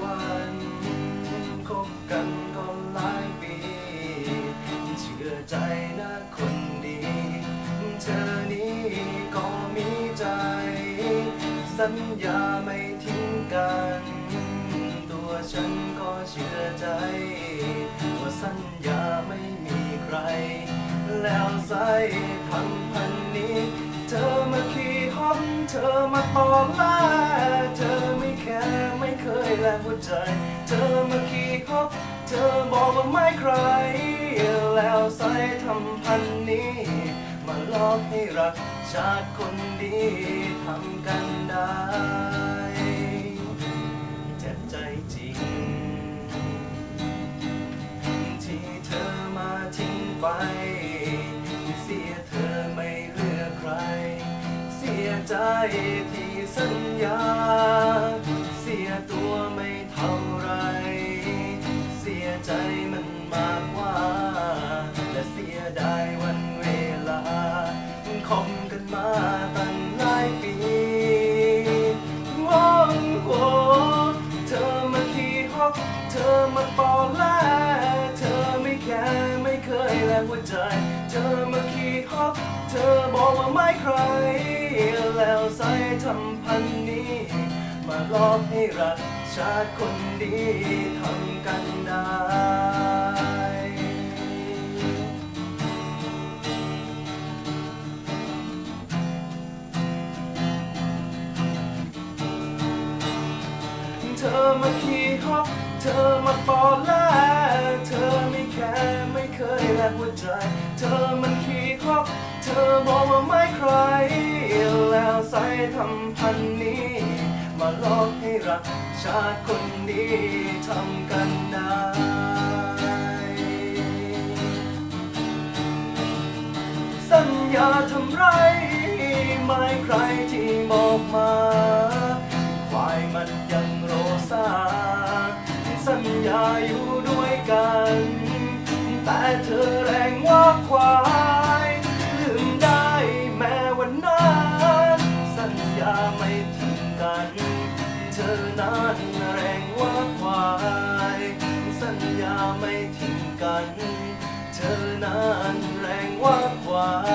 วันคบกันก็หลายปีเชื่อใจนะคนดี เธอนี้ก็มีใจ สัญญาไม่ทิ้งกัน ตัวฉันก็เชื่อใจ ว่าสัญญาไม่มีใคร แล้วใส่คำพันนี้ เธอมาขี่ห้องเธอมาตอมล่า แลกหัวใจ เธอมาขี่ห้องเธอบอกว่าไม่ใคร แล้วใส่ทำพันนี้ มาลอกให้รักชาติคนดีทำกันได้เจ็บใจจริง ที่เธอมาทิ้งไป เสียเธอไม่เลือใคร เสียใจที่สัญญา เธอมาปอแลเธอไม่แคร์ไม่เคยแลกหัวใจ เธอมาขี่ฮอกเธอบอกว่าไม่ใคร แล้วใส่ทำพันนี้ มาลอกให้รักชาติคนดีทำกันได้ ธอมาขี่ฮอกเธอมาปอแลเธอไม่แค่ไม่เคยแลกหัวใจ เธอมันขี่ฮอกเธอบอกว่าไม่ใคร แล้วใส่ทำพันนี้ มาหลอกให้รักชาติคนดีทำกันได้สัญญาทำไร ไม่ใครที่บอกมา ยังโรซาสัญญาอยู่ด้วยกัน แต่เธอแรงว่าควายลืมได้แม้วันนั้นสัญญาไม่ทิ้งกัน เธอนั้นแรงว่าควายสัญญาไม่ทิ้งกัน เธอนั้นแรงว่าควาย